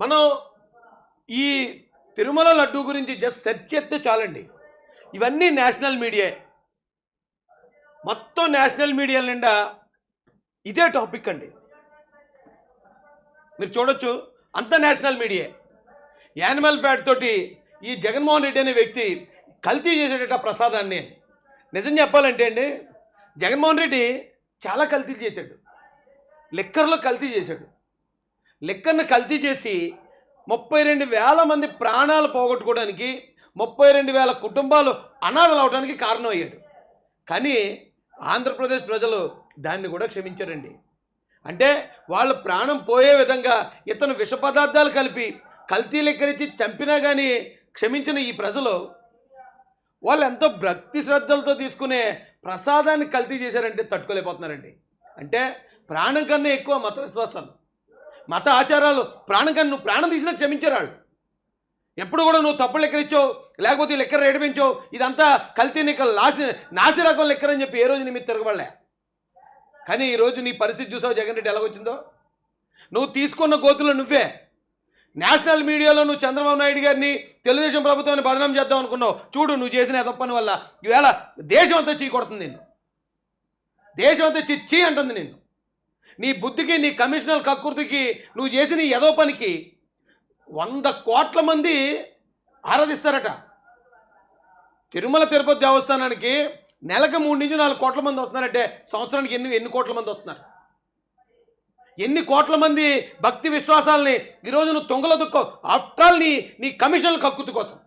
మనం ఈ తిరుమల లడ్డు గురించి జస్ట్ సెర్చ్ చేస్తే చాలండి. ఇవన్నీ నేషనల్ మీడియా. మొత్తం నేషనల్ మీడియా నిండా ఇదే టాపిక్ అండి. మీరు చూడొచ్చు అంత నేషనల్ మీడియా. యానిమల్ ఫ్యాట్ తోటి ఈ జగన్మోహన్ రెడ్డి అనే వ్యక్తి కల్తీ చేసేటట ప్రసాదాన్ని. నిజం చెప్పాలంటే అండి జగన్మోహన్ రెడ్డి చాలా కల్తీలు చేశాడు. లిక్కర్లో కల్తీ చేశాడు. లెక్కను కల్తీ చేసి ముప్పై రెండు వేల మంది ప్రాణాలు పోగొట్టుకోవడానికి ముప్పై రెండు వేల కుటుంబాలు అనాథలు అవడానికి కారణం అయ్యాడు. కానీ ఆంధ్రప్రదేశ్ ప్రజలు దాన్ని కూడా క్షమించారండి. అంటే వాళ్ళ ప్రాణం పోయే విధంగా ఇతను విష పదార్థాలు కలిపి కల్తీ లెక్కరించి చంపినా కానీ క్షమించిన ఈ ప్రజలు వాళ్ళు ఎంతో భక్తి శ్రద్ధలతో తీసుకునే ప్రసాదాన్ని కల్తీ చేశారంటే తట్టుకోలేకపోతున్నారండి. అంటే ప్రాణం కన్నా ఎక్కువ మత విశ్వాసాలు మత ఆచారాలు ప్రాణం కన్నా నువ్వు ప్రాణం తీసినా క్షమించారు వాళ్ళు. ఎప్పుడు కూడా నువ్వు తప్పులు లెక్కరిచ్చావు లేకపోతే ఈ లెక్కర ఏడిపించావు ఇదంతా కల్తీ నీకు లాసి నాసి రకం లెక్కరని చెప్పి ఏ రోజు నీ మీద తిరగబడలే. కానీ ఈరోజు నీ పరిస్థితి చూసావు జగన్ రెడ్డి ఎలాగొచ్చిందో నువ్వు తీసుకున్న గోతులు నువ్వే. నేషనల్ మీడియాలో నువ్వు చంద్రబాబు నాయుడు గారిని తెలుగుదేశం ప్రభుత్వాన్ని బదనాం చేద్దాం అనుకున్నావు. చూడు నువ్వు చేసిన తప్పని వల్ల ఈవేళ దేశం అంతా చీ కొడుతుంది నిన్ను. దేశం అంతా చిచ్చి అంటుంది నిన్ను. నీ బుద్ధికి నీ కమిషనర్ కక్కుర్తికి నువ్వు చేసిన ఏదో పనికి వంద కోట్ల మంది ఆరాధిస్తారట. తిరుమల తిరుపతి దేవస్థానానికి నెలకు మూడు నుంచి నాలుగు కోట్ల మంది వస్తున్నారంటే సంవత్సరానికి ఎన్ని ఎన్ని కోట్ల మంది వస్తున్నారు? ఎన్ని కోట్ల మంది భక్తి విశ్వాసాలని ఈరోజు నువ్వు తొంగల దుక్కో? ఆఫ్టర్ ఆల్ నీ నీ కమిషన్ల కక్కుర్తి కోసం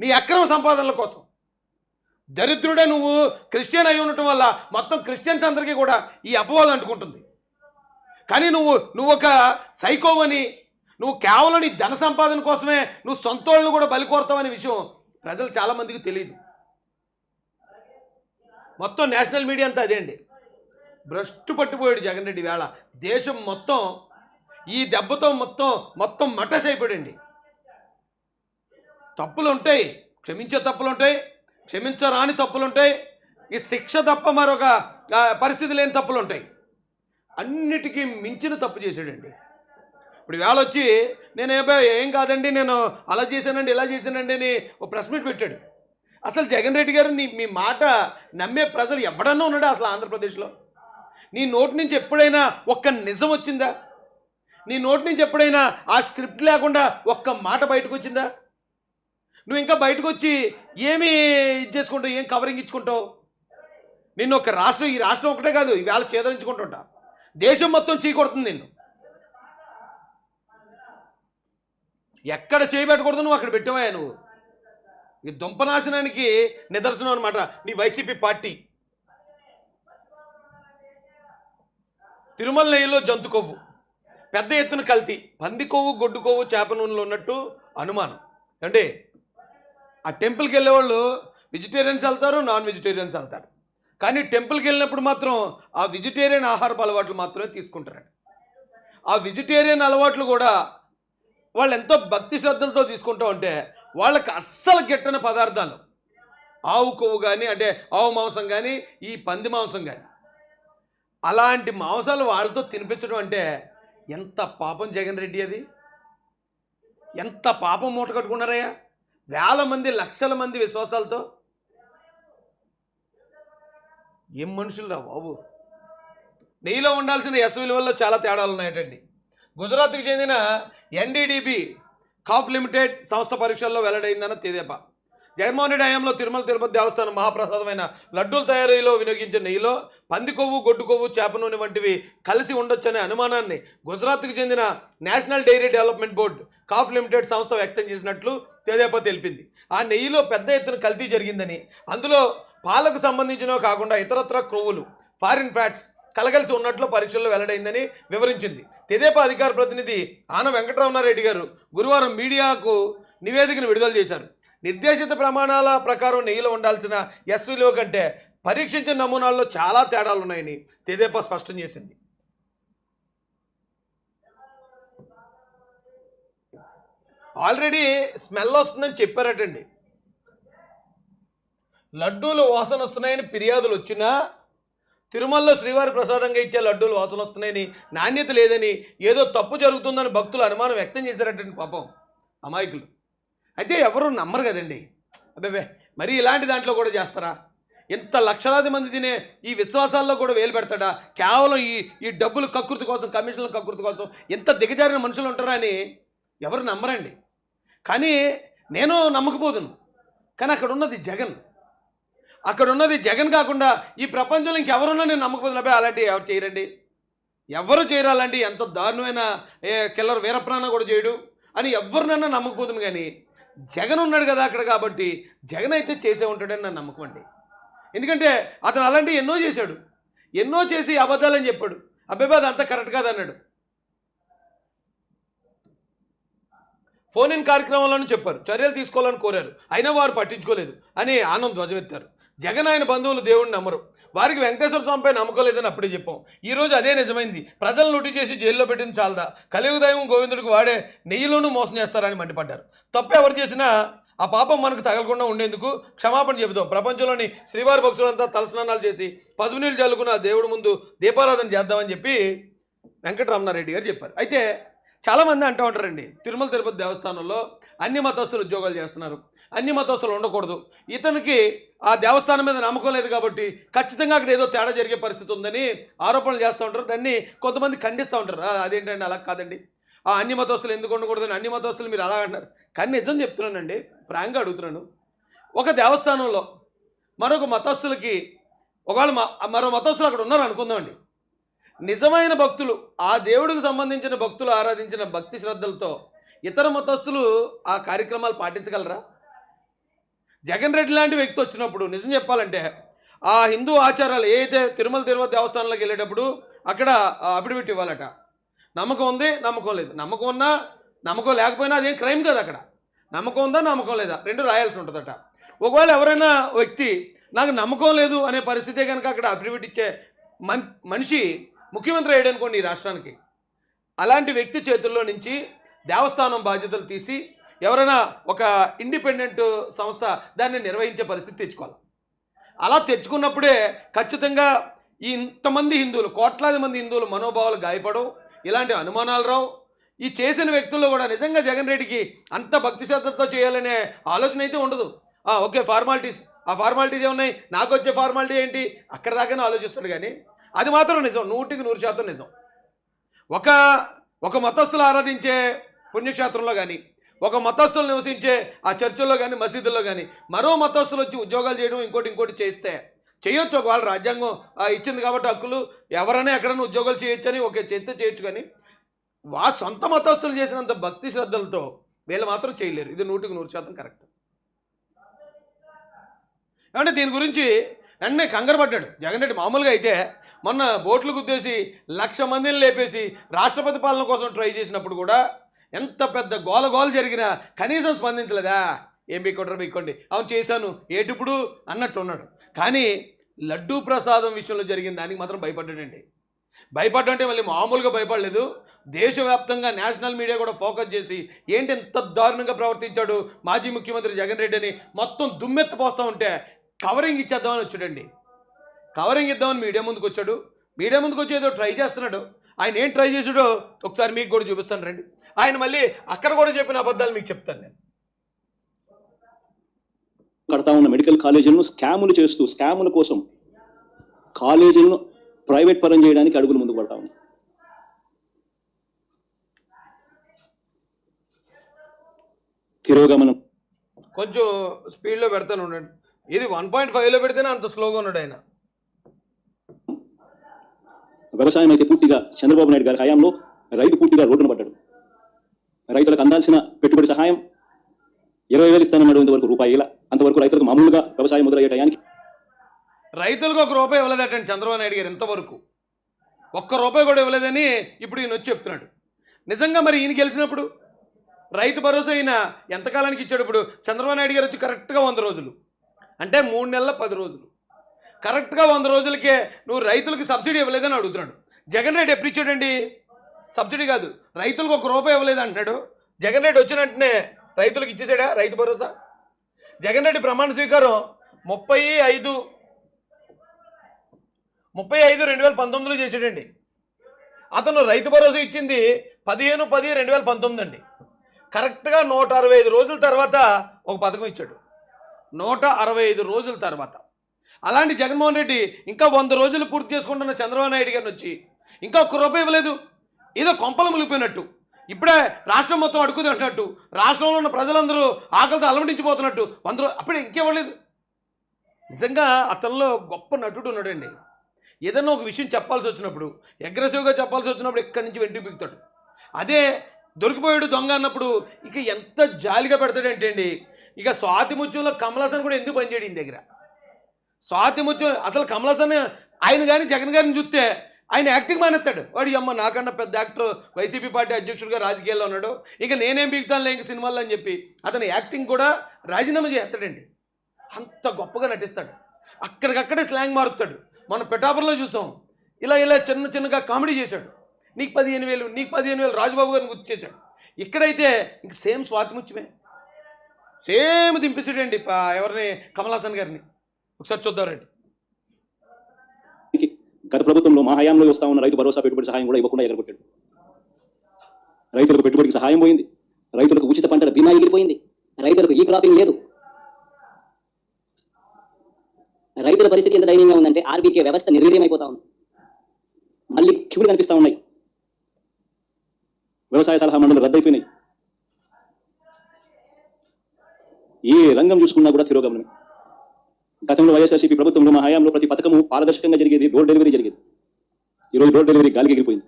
నీ అక్రమ సంపాదనల కోసం. దరిద్రుడే నువ్వు క్రిస్టియన్ అయి ఉండటం వల్ల మొత్తం క్రిస్టియన్స్ అందరికీ కూడా ఈ అపవాదం అంటుకుంటుంది. కానీ నువ్వు నువ్వు ఒక సైకోవని నువ్వు కేవలం నీ ధన సంపాదన కోసమే నువ్వు సొంతోళ్ళను కూడా బలి కోరుతావనే విషయం ప్రజలు చాలామందికి తెలియదు మొత్తం నేషనల్ మీడియా అంతా అదే అండి. భ్రష్టు పట్టిపోయాడు జగన్ రెడ్డి వేళ. దేశం మొత్తం ఈ దెబ్బతో మొత్తం మొత్తం మటస్ అయిపోయాడండి. తప్పులు ఉంటాయి క్షమించే తప్పులు ఉంటాయి క్షమించరాని తప్పులు ఉంటాయి ఈ శిక్ష తప్ప మరొక పరిస్థితి లేని తప్పులు ఉంటాయి అన్నిటికీ మించిన తప్పు చేశాడండి. ఇప్పుడు వేళ వచ్చి నేను ఏం కాదండి నేను అలా చేశానండి ఇలా చేశానండి అని ఒక ప్రెస్ మీట్ పెట్టాడు. అసలు జగన్ రెడ్డి గారు నీ మీ మాట నమ్మే ప్రజలు ఎవడన్నా ఉన్నాడా అసలు ఆంధ్రప్రదేశ్లో? నీ నోటి నుంచి ఎప్పుడైనా ఒక్క నిజం వచ్చిందా? నీ నోటి నుంచి ఎప్పుడైనా ఆ స్క్రిప్ట్ లేకుండా ఒక్క మాట బయటకు వచ్చిందా? నువ్వు ఇంకా బయటకు వచ్చి ఏమి ఇది చేసుకుంటావు ఏం కవరింగ్ ఇచ్చుకుంటావు? నిన్ను ఒక రాష్ట్రం ఈ రాష్ట్రం ఒకటే కాదు ఈవేళ చేదరించుకుంటుంటా దేశం మొత్తం చీకొడుతుంది నిన్ను. ఎక్కడ చేయబెట్టకూడదు నువ్వు అక్కడ పెట్టావా నువ్వు. ఈ దుంపనాశనానికి నిదర్శనం అనమాట నీ వైసీపీ పార్టీ. తిరుమల నెయ్యిలో జంతు కొవ్వు. పెద్ద ఎత్తున కల్తీ. పంది కొవ్వు గొడ్డు కొవ్వు చేప నూనెలో ఉన్నట్టు అనుమానం. అంటే ఆ టెంపుల్కి వెళ్ళేవాళ్ళు వెజిటేరియన్స్ వెళ్తారు నాన్ వెజిటేరియన్స్ వెళ్తారు. కానీ టెంపుల్కి వెళ్ళినప్పుడు మాత్రం ఆ వెజిటేరియన్ ఆహారపు అలవాట్లు మాత్రమే తీసుకుంటారండి. ఆ వెజిటేరియన్ అలవాట్లు కూడా వాళ్ళు ఎంతో భక్తి శ్రద్ధలతో తీసుకుంటూ ఉంటే వాళ్ళకి అస్సలు గిట్టని పదార్థాలు. ఆవు కొవ్వు కానీ అంటే ఆవు మాంసం కానీ ఈ పంది మాంసం కానీ అలాంటి మాంసాలు వాళ్ళతో తినిపించడం అంటే ఎంత పాపం జగన్ రెడ్డి అది? ఎంత పాపం మూట కట్టుకున్నారయ్యా? వేల మంది లక్షల మంది విశ్వాసాలతో ఏం మనుషులు బాబు? నెయ్యిలో ఉండాల్సిన ఎస్ విలువల్లో చాలా తేడాలు ఉన్నాయటండి. గుజరాత్కి చెందిన ఎన్డీడీబీ కాఫ్ లిమిటెడ్ సంస్థ పరీక్షల్లో వెల్లడైందన్న తెదేపా. జగన్మోహన్ రెడ్డి హయాంలో తిరుమల తిరుపతి దేవస్థానం మహాప్రసాదమైన లడ్డూల తయారీలో వినియోగించిన నెయ్యిలో పంది కొవ్వు గొడ్డు కొవ్వు చేప నూనె వంటివి కలిసి ఉండొచ్చనే అనుమానాన్ని గుజరాత్కు చెందిన నేషనల్ డైరీ డెవలప్మెంట్ బోర్డు కాఫ్ లిమిటెడ్ సంస్థ వ్యక్తం చేసినట్లు తెదేపా తెలిపింది. ఆ నెయ్యిలో పెద్ద ఎత్తున కల్తీ జరిగిందని అందులో పాలకు సంబంధించినవి కాకుండా ఇతరత్ర క్రొవ్వులు ఫారిన్ ఫ్యాట్స్ కలగలిసి ఉన్నట్లు పరీక్షల్లో వెల్లడైందని వివరించింది. తెదేపా అధికార ప్రతినిధి ఆన వెంకటరమణారెడ్డి గారు గురువారం మీడియాకు నివేదికను విడుదల చేశారు. నిర్దేశిత ప్రమాణాల ప్రకారం నెయ్యిలో ఉండాల్సిన ఎస్ విలువ కంటే పరీక్షించిన నమూనాల్లో చాలా తేడాలు ఉన్నాయని తెదేపా స్పష్టం చేసింది. ఆల్రెడీ స్మెల్ వస్తుందని చెప్పారటండి. లడ్డూలు వాసన వస్తున్నాయని ఫిర్యాదులు వచ్చినా తిరుమలలో శ్రీవారి ప్రసాదంగా ఇచ్చే లడ్డూలు వాసన వస్తున్నాయని నాణ్యత లేదని ఏదో తప్పు జరుగుతుందని భక్తులు అనుమానం వ్యక్తం చేశారటండి పాపం అమాయకులు. అయితే ఎవరు నమ్మరు కదండి. అబ్బే మరి ఇలాంటి దాంట్లో కూడా చేస్తారా? ఇంత లక్షలాది మంది తినే ఈ విశ్వాసాల్లో కూడా వేలు పెడతాడా? కేవలం ఈ ఈ డబ్బులు కకృతి కోసం కమిషన్ల కకృతి కోసం ఇంత దిగజారిన మనుషులు ఉంటారా అని ఎవరు నమ్మరండి. కానీ నేను నమ్మకపోదును. కానీ అక్కడ ఉన్నది జగన్. అక్కడ ఉన్నది జగన్ కాకుండా ఈ ప్రపంచంలో ఇంకెవరున్నా నేను నమ్మకపోతున్నా అబ్బాయి అలాంటి ఎవరు చేయరండి? ఎవరు చేయరాలండి? ఎంత దారుణమైన కిల్లర్ వీరప్రాణ కూడా చేయడు. అని ఎవరినన్నా నమ్మకపోతుంది కానీ జగన్ ఉన్నాడు కదా అక్కడ కాబట్టి జగన్ అయితే చేసే ఉంటాడని నా నమ్మకం అండి. ఎందుకంటే అతను అలాంటివి ఎన్నో చేశాడు. ఎన్నో చేసి అబద్ధాలని చెప్పాడు. అబ్బాయి అది అంతా కరెక్ట్ కాదన్నాడు. ఫోన్ ఇన్ కార్యక్రమంలోనూ చెప్పారు. చర్యలు తీసుకోవాలని కోరారు. అయినా వారు పట్టించుకోలేదు అని ఆనంద్ ధ్వజమెత్తారు. జగన్ ఆయన బంధువులు దేవుడిని నమ్మరు. వారికి వెంకటేశ్వర స్వామిపై నమ్మకం లేదని అప్పుడే చెప్పాం. ఈ రోజు అదే నిజమైంది. ప్రజలను లూటి చేసి జైల్లో పెట్టిన చాలదా? కలియుగదైవం గోవిందుడికి వాడే నెయ్యిలోనూ మోసం చేస్తారని మండిపడ్డారు. తప్పు ఎవరు చేసినా ఆ పాపం మనకు తగలకుండా ఉండేందుకు క్షమాపణ చెబుతాం ప్రపంచంలోని శ్రీవారి భక్తులంతా తలస్నానాలు చేసి పసుపు నీళ్ళు చల్లుకున్న దేవుడి ముందు దీపారాధన చేద్దామని చెప్పి వెంకటరమణారెడ్డి గారు చెప్పారు. అయితే చాలామంది అంటూ ఉంటారండి తిరుమల తిరుపతి దేవస్థానంలో అన్ని మతస్థులు ఉద్యోగాలు చేస్తున్నారు. అన్ని మతస్థులు ఉండకూడదు. ఇతనికి ఆ దేవస్థానం మీద నమ్మకం లేదు కాబట్టి ఖచ్చితంగా అక్కడ ఏదో తేడా జరిగే పరిస్థితి ఉందని ఆరోపణలు చేస్తూ ఉంటారు. దాన్ని కొంతమంది ఖండిస్తూ ఉంటారు. అదేంటండి అలా కాదండి. ఆ అన్ని మతస్థులు ఎందుకు ఉండకూడదని అన్ని మతస్థులు మీరు అలా అంటారు కానీ నిజం చెప్తున్నానండి ప్రాంగా అడుగుతున్నాను. ఒక దేవస్థానంలో మరొక మతస్థులకి ఒకవేళ మ- మరో మతస్థులు అక్కడ ఉన్నారు అనుకుందామండి. నిజమైన భక్తులు ఆ దేవుడికి సంబంధించిన భక్తులు ఆరాధించిన భక్తి శ్రద్ధలతో ఇతర మతస్థులు ఆ కార్యక్రమాలు పాటించగలరా? జగన్ రెడ్డి లాంటి వ్యక్తి వచ్చినప్పుడు నిజం చెప్పాలంటే ఆ హిందూ ఆచారాలు ఏదైతే తిరుమల తిరుపతి దేవస్థానంలోకి వెళ్ళేటప్పుడు అక్కడ అఫిడవిట్ ఇవ్వాలట. నమ్మకం ఉంది నమ్మకం లేదు. నమ్మకం ఉన్నా నమ్మకం లేకపోయినా అదేం క్రైమ్ కదా అక్కడ. నమ్మకం ఉందా నమ్మకం లేదా? రెండు రాయాల్సి ఉంటుందట. ఒకవేళ ఎవరైనా వ్యక్తి నాకు నమ్మకం లేదు అనే పరిస్థితే కనుక అక్కడ అఫిడవిట్ ఇచ్చే మనిషి ముఖ్యమంత్రి అయ్యాడు అనుకోండి ఈ రాష్ట్రానికి. అలాంటి వ్యక్తి చేతుల్లో నుంచి దేవస్థానం బాధ్యతలు తీసి ఎవరైనా ఒక ఇండిపెండెంట్ సంస్థ దాన్ని నిర్వహించే పరిస్థితి తెచ్చుకోవాలి. అలా తెచ్చుకున్నప్పుడే ఖచ్చితంగా ఈ ఇంతమంది హిందువులు కోట్లాది మంది హిందువులు మనోభావాలు గాయపడవు. ఇలాంటి అనుమానాలు రావు. ఈ చేసిన వ్యక్తుల్లో కూడా నిజంగా జగన్ రెడ్డికి అంత భక్తి శ్రద్ధతో చేయాలనే ఆలోచన అయితే ఉండదు. ఓకే ఫార్మాలిటీస్ ఆ ఫార్మాలిటీస్ ఏమున్నాయి? నాకు వచ్చే ఫార్మాలిటీ ఏంటి? అక్కడ దాకానే ఆలోచిస్తాడు కానీ అది మాత్రం నిజం. నూటికి నూరు శాతం నిజం. ఒక ఒక మతస్థులు ఆరాధించే పుణ్యక్షేత్రంలో కానీ ఒక మతస్థులు నివసించే ఆ చర్చిల్లో కానీ మసీదుల్లో కానీ మరో మతస్థులు వచ్చి ఉద్యోగాలు చేయడం ఇంకోటి ఇంకోటి చేస్తే చేయొచ్చు ఒకవేళ రాజ్యాంగం ఇచ్చింది కాబట్టి హక్కులు ఎవరైనా ఎక్కడైనా ఉద్యోగాలు చేయొచ్చని అని ఒక చేస్తే చేయొచ్చు కానీ వా సొంత మతస్థులు చేసినంత భక్తి శ్రద్ధలతో వీళ్ళు మాత్రం చేయలేరు. ఇది నూటికి నూరు శాతం కరెక్ట్. ఏమంటే దీని గురించి వెంటనే కంగారు పడ్డాడు. జగన్ రెడ్డి మామూలుగా అయితే మొన్న బోట్లు గుద్దేసి లక్ష మందిని లేపేసి రాష్ట్రపతి పాలన కోసం ట్రై చేసినప్పుడు కూడా ఎంత పెద్ద గోల గోల జరిగినా కనీసం స్పందించలేదా? ఏం బీక్కొంటారు బీక్కోండి అవును చేశాను. ఏటిప్పుడు? అన్నట్టు ఉన్నాడు. కానీ లడ్డూ ప్రసాదం విషయంలో జరిగిన దానికి మాత్రం భయపడ్డాడండి. భయపడ్డా అంటే మళ్ళీ మామూలుగా భయపడలేదు. దేశవ్యాప్తంగా నేషనల్ మీడియా కూడా ఫోకస్ చేసి ఏంటి ఎంత దారుణంగా ప్రవర్తించాడు మాజీ ముఖ్యమంత్రి జగన్ రెడ్డి అని మొత్తం దుమ్మెత్తిపోస్తూ ఉంటే కవరింగ్ ఇచ్చేద్దామని వచ్చాడండి. కవరింగ్ ఇద్దామని మీడియా ముందుకు వచ్చాడు. మీడియా ముందుకు వచ్చి ఏదో ట్రై చేస్తున్నాడు. ఆయన ఏం ట్రై చేసాడో ఒకసారి మీకు కూడా చూపిస్తాను రండి. ఆయన మళ్ళీ అక్కడ కూడా చెప్పిన అబద్ధాలు మీకు చెప్తాను నేను. కడతా ఉన్న మెడికల్ కాలేజీలను స్కాములు చేస్తూ స్కాముల కోసం కాలేజీలను ప్రైవేట్ పరం చేయడానికి అడుగులు ముందుకు పడతా ఉన్నాయి తిరోగమనం. కొంచెం స్పీడ్లో పెడతాను ఉండండి. ఇది వన్ పాయింట్ ఫైవ్లో పెడితేనే అంత స్లోగా ఉన్నాడు ఆయన. వ్యవసాయం అయితే పూర్తిగా చంద్రబాబు నాయుడు గారి హయాంలో రైతు పూర్తిగా రోడ్డున పడ్డాడు. రైతులకు అందాల్సిన పెట్టుబడి సహాయం ఇరవై వేలు ఇస్తానన్నాడు ఇంతవరకు రూపాయి ఇలా అంతవరకు రైతులకు మామూలుగా వ్యవసాయం మొదలయ్యే టయానికి. రైతులకు ఒక రూపాయి ఇవ్వలేదటండి చంద్రబాబు నాయుడు గారు ఇంతవరకు. ఒక్క రూపాయి కూడా ఇవ్వలేదని ఇప్పుడు ఈయన వచ్చి చెప్తున్నాడు. నిజంగా మరి ఈయన గెలిచినప్పుడు రైతు భరోసా ఈయన ఎంతకాలానికి ఇచ్చాడు ఇప్పుడు? చంద్రబాబు నాయుడు గారు వచ్చి కరెక్ట్గా వంద రోజులు. అంటే మూడు నెలల పది రోజులు. కరెక్ట్గా వంద రోజులకే నువ్వు రైతులకు సబ్సిడీ ఇవ్వలేదని అడుగుతున్నాడు. జగన్ రెడ్డి ఎప్పుడు ఇచ్చాడండి? సబ్సిడీ కాదు. రైతులకు ఒక రూపాయి ఇవ్వలేదు అంటున్నాడు. జగన్ రెడ్డి వచ్చిన వెంటనే రైతులకు ఇచ్చేసాడా? రైతు భరోసా? జగన్ రెడ్డి ప్రమాణ స్వీకారం ముప్పై ఐదు ముప్పై ఐదు రెండు వేల పంతొమ్మిదిలో చేసాడండి అతను రైతు భరోసా ఇచ్చింది పదిహేను పది రెండు వేల పంతొమ్మిది అండి. కరెక్ట్గా నూట అరవై ఐదు రోజుల తర్వాత ఒక పథకం ఇచ్చాడు. నూట అరవై ఐదు రోజుల తర్వాత. అలాంటి జగన్మోహన్ రెడ్డి ఇంకా వంద రోజులు పూర్తి చేసుకుంటున్న చంద్రబాబు నాయుడు గారిని వచ్చి ఇంకా ఒక్క రూపాయి ఇవ్వలేదు. ఏదో కొంపలు ములిపోయినట్టు ఇప్పుడే రాష్ట్రం మొత్తం అడుగుతున్నట్టు రాష్ట్రంలో ఉన్న ప్రజలందరూ ఆకలితో అలమటించిపోతున్నట్టు. వంద అప్పుడే ఇంకేవ్వలేదు నిజంగా అతనిలో గొప్ప నటుడు ఉన్నాడండి. ఏదైనా ఒక విషయం చెప్పాల్సి వచ్చినప్పుడు అగ్రెసివ్గా చెప్పాల్సి వచ్చినప్పుడు ఎక్కడి నుంచి వెంటనే బిగుతాడు అదే దొరికిపోయాడు దొంగ అన్నప్పుడు ఇక ఎంత జాలిగా పెడతాడంటే అండి ఇక స్వాతి ముత్యంలో కమలాసన్ కూడా ఎందుకు పనిచేయడం దగ్గర? స్వాతి ముత్యం అసలు కమలాసన్ ఆయన కానీ జగన్ గారిని చూస్తే ఆయన యాక్టింగ్ మానేస్తాడు వాడు అమ్మ నాకన్నా పెద్ద యాక్టర్ వైసీపీ పార్టీ అధ్యక్షుడిగా రాజకీయాల్లో ఉన్నాడు. ఇక నేనేం బిగుతాను ఇంక సినిమాల్లో అని చెప్పి అతని యాక్టింగ్ కూడా రాజీనామా చేస్తాడండి. అంత గొప్పగా నటిస్తాడు. అక్కడికక్కడే స్లాంగ్ మారుతాడు మన పెటాపురంలో చూసాం. ఇలా ఇలా చిన్న చిన్నగా కామెడీ చేశాడు. నీకు పదిహేను వేలు నీకు పదిహేను వేలు రాజబాబు గారిని గుర్తు చేశాడు. ఇక్కడైతే ఇంక సేమ్ స్వాతిముత్యమే సేమ్ దింపేసాడండి ఎవరిని? కమలాసన్ గారిని. ఒకసారి చూద్దాం రండి. గత ప్రభుత్వంలో మా హయాంలో వస్తా ఉన్న రైతు భరోసా పెట్టుబడి సహాయం కూడా ఇవ్వకుండా ఎగరగొట్టాడు. రైతులకు పెట్టుబడికి సహాయం పోయింది. రైతులకు ఉచిత పంటల బీమా ఎగిరిపోయింది. రైతులకు ఈ క్రాపింగ్ లేదు. రైతుల పరిస్థితి ఎంత దయనీయంగా ఉందంటే ఆర్బీకే వ్యవస్థ నిర్వీర్యమైపోతా ఉంది. మళ్ళీ క్యూలు కనిపిస్తూ ఉన్నాయి. వ్యవసాయ సలహా మండలి రద్దయిపోయినాయి. ఏ రంగం చూసుకున్నా కూడా తిరోగమనమే. గతంలో వైఎస్ఆర్సీపీ ప్రభుత్వంలో మా హయాంలో ప్రతి పథకము పారదర్శకంగా జరిగేది డోర్ డెలివరీ జరిగేది. ఈరోజు డోర్ డెలివరీ గాలికి ఎగిరిపోయింది.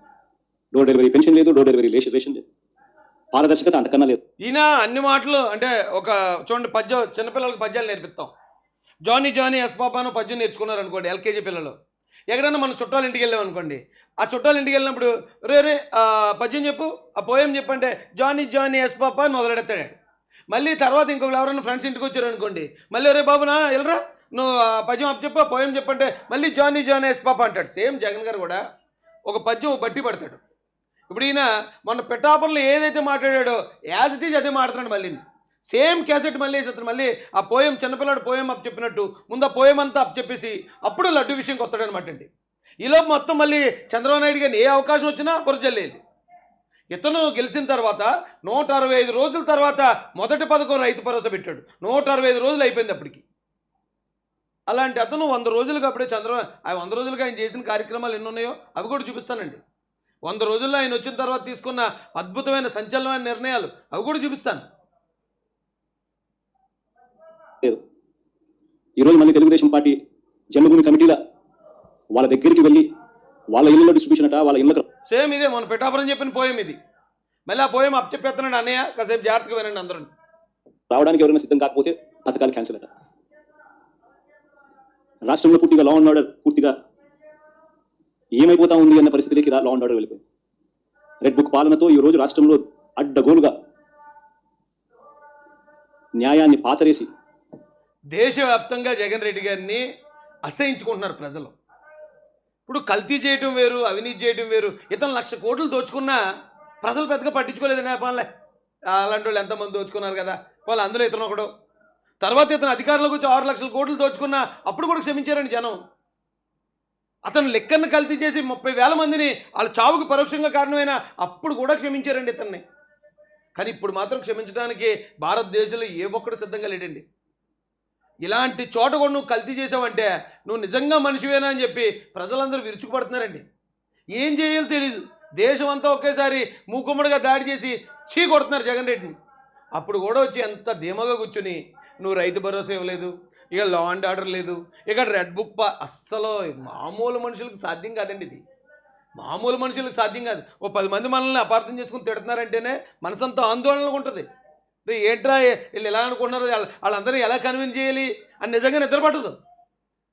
డోర్ డెలివరీ పెన్షన్ లేదు డోర్ డెలివరీ లేచి రేషన్ లేదు పారదర్శకత అంతకన్నా లేదు. ఈయన అన్ని మాటలు అంటే ఒక చూడండి పద్యం చిన్నపిల్లలకు పద్యాలు నేర్పిస్తాం. జానీ జానీ ఎస్ పాపాను పద్యం నేర్చుకున్నారు అనుకోండి ఎల్కేజీ పిల్లలు. ఎక్కడైనా మనం చుట్టాల ఇంటికి వెళ్ళాం అనుకోండి ఆ చుట్టాల ఇంటికి వెళ్ళినప్పుడు రే రే ఆ పద్యం చెప్పు ఆ పోయం చెప్పంటే జానీ జానీ ఎస్ పాప అని మొదలెడతాడు. మళ్ళీ తర్వాత ఇంకొకరు ఎవరైనా ఫ్రెండ్స్ ఇంటికి వచ్చారు అనుకోండి మళ్ళీ రే బాబునా వెళ్ళరా నువ్వు ఆ పద్యం అప్ చెప్ప పోయం చెప్పంటే మళ్ళీ జానీ జానీ ఎస్ పాప అంటాడు. సేమ్ జగన్ గారు కూడా ఒక పద్యం ఒక బట్టి పడతాడు. ఇప్పుడు ఈయన మొన్న పిఠాపురంలో ఏదైతే మాట్లాడాడో యాజ్ ఇట్ ఈజ్ అదే మాట్లాడుతున్నాడు మళ్ళీ. సేమ్ క్యాసెట్ మళ్ళీ వేసేస్తాడు. మళ్ళీ ఆ పోయం చిన్నపిల్లాడు పోయం అప్ చెప్పినట్టు ముందు ఆ పోయం అంతా అప్ చెప్పేసి అప్పుడు లడ్డు విషయంకి వస్తాడు అనమాట అండి ఈలోపు మొత్తం మళ్ళీ చంద్రబాబు నాయుడు గారిని ఏ అవకాశం వచ్చినా బురజల్లేదు ఇతను గెలిచిన తర్వాత నూట అరవై ఐదు రోజుల తర్వాత మొదటి పథకం రైతు భరోసా పెట్టాడు. నూట అరవై ఐదు రోజులు అయిపోయింది అప్పటికి. అలాంటి అతను వంద రోజులుగా అప్పుడే చంద్రబాబు ఆ వంద రోజులుగా ఆయన చేసిన కార్యక్రమాలు ఎన్ని ఉన్నాయో అవి కూడా చూపిస్తానండి. వంద రోజుల్లో ఆయన వచ్చిన తర్వాత తీసుకున్న అద్భుతమైన సంచలనమైన నిర్ణయాలు అవి కూడా చూపిస్తాను. లేదు. ఈరోజు మళ్ళీ తెలుగుదేశం పార్టీ జన్మభూమి కమిటీల వాళ్ళ దగ్గరికి వెళ్ళి వాళ్ళ ఇళ్ళలో డిస్ట్రిబ్యూషన్ అట వాళ్ళ ఇళ్ళకి సేమ్ ఇదే మన పిఠాపురం చెప్పిన పోయం ఇది. మళ్ళీ ఆ పోయం అప్ చెప్పేస్తున్నాడు అన్నయ్య కాసేపు జాగ్రత్తగా వినండి అందరూ. రావడానికి ఎవరైనా సిద్ధం కాకపోతే పథకాలు క్యాన్సిల్ అట. రాష్ట్రంలో పూర్తిగా లా అండ్ ఆర్డర్ పూర్తిగా ఏమైపోతా ఉంది అన్న పరిస్థితికి లా అండ్ ఆర్డర్ వెళ్ళిపోయింది. రెడ్ బుక్ పాలనతో ఈ రోజు రాష్ట్రంలో అడ్డగోలుగా న్యాయాన్ని పాతరేసి దేశవ్యాప్తంగా జగన్ రెడ్డి గారిని అసహించుకుంటున్నారు ప్రజలు. ఇప్పుడు కల్తీ చేయటం వేరు అవినీతి చేయటం వేరు ఇతను లక్ష కోట్లు దోచుకున్నా ప్రజలు పెద్దగా పట్టించుకోలేదు నేపాలే అలాంటి వాళ్ళు ఎంతమంది దోచుకున్నారు కదా? వాళ్ళు అందులో ఇతను ఒకడు. తర్వాత ఇతను అధికారంలోకి వచ్చి ఆరు లక్షల కోట్లు దోచుకున్నా అప్పుడు కూడా క్షమించారండి జనం. అతను లెక్కను కల్తీ చేసి ముప్పై వేల మందిని వాళ్ళ చావుకు పరోక్షంగా కారణమైన అప్పుడు కూడా క్షమించారండి ఇతన్ని. కానీ ఇప్పుడు మాత్రం క్షమించడానికి భారతదేశంలో ఏ ఒక్కడు సిద్ధంగా లేడండి. ఇలాంటి చోట కూడా నువ్వు కల్తీ చేసావంటే నువ్వు నిజంగా మనిషివేనా అని చెప్పి ప్రజలందరూ విరుచుకుపడుతున్నారండి. ఏం చేయాలో తెలీదు. దేశం అంతా ఒకేసారి మూకుమ్మడిగా దాడి చేసి చీ కొడుతున్నారు జగన్ రెడ్డిని. అప్పుడు కూడా వచ్చి ఎంత ధీమాగా కూర్చుని నువ్వు రైతు భరోసా ఇవ్వలేదు ఇక లా అండ్ ఆర్డర్ లేదు ఇక రెడ్ బుక్ పా అస్సలు మామూలు మనుషులకు సాధ్యం కాదండి ఇది. మామూలు మనుషులకు సాధ్యం కాదు. ఓ పది మంది మనల్ని అపార్థం చేసుకుని తిడుతున్నారంటేనే మనసంతా ఆందోళనగా ఉంటుంది. రే ఏంట్రా వీళ్ళు ఎలా అనుకుంటున్నారు? వాళ్ళ- వాళ్ళందరినీ ఎలా కన్విన్స్ చేయాలి? అని నిజంగా నిద్రపట్టదు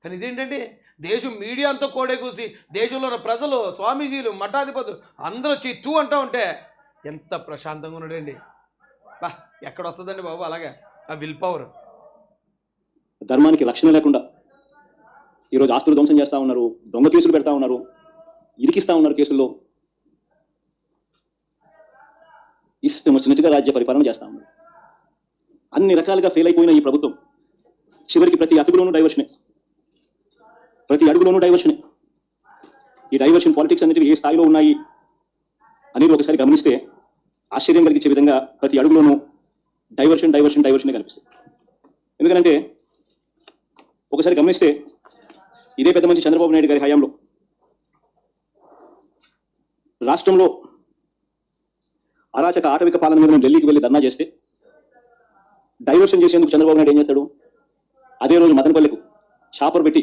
కానీ ఇదేంటంటే దేశం మీడియా అంతా కోడే కూసి దేశంలో ఉన్న ప్రజలు స్వామీజీలు మఠాధిపతులు అందరూ వచ్చి తూ అంటా ఉంటే ఎంత ప్రశాంతంగా ఉన్నాడండి. బా ఎక్కడ వస్తుందండి బాబు? అలాగే. ఆ విల్ పవర్ ధర్మానికి రక్షణ లేకుండా ఈరోజు ఆస్తులు ధ్వంసం చేస్తా ఉన్నారు దొంగ కేసులు పెడతా ఉన్నారు ఇరికిస్తూ ఉన్నారు కేసుల్లో. ఇష్టం వచ్చినట్టుగా రాజ్య పరిపాలన చేస్తా ఉన్నారు. అన్ని రకాలుగా ఫెయిల్ అయిపోయిన ఈ ప్రభుత్వం చివరికి ప్రతి అడుగులోనూ డైవర్షనే ప్రతి అడుగులోనూ డైవర్షనే ఈ డైవర్షన్ పాలిటిక్స్ అనేవి ఏ స్థాయిలో ఉన్నాయి అనేది ఒకసారి గమనిస్తే ఆశ్చర్యం కలిగించే విధంగా ప్రతి అడుగులోనూ డైవర్షన్ డైవర్షన్ డైవర్షన్ కనిపిస్తుంది ఎందుకంటే ఒకసారి గమనిస్తే ఇదే పెద్ద మంచి చంద్రబాబు నాయుడు గారి హయాంలో రాష్ట్రంలో అరాచక ఆటవిక పాలన మీద మేము ఢిల్లీకి వెళ్ళి ధర్నా చేస్తే డైవర్షన్ చేసేందుకు చంద్రబాబు నాయుడు ఏం చేస్తాడు? అదే రోజు మదనపల్లికు షాపర్ పెట్టి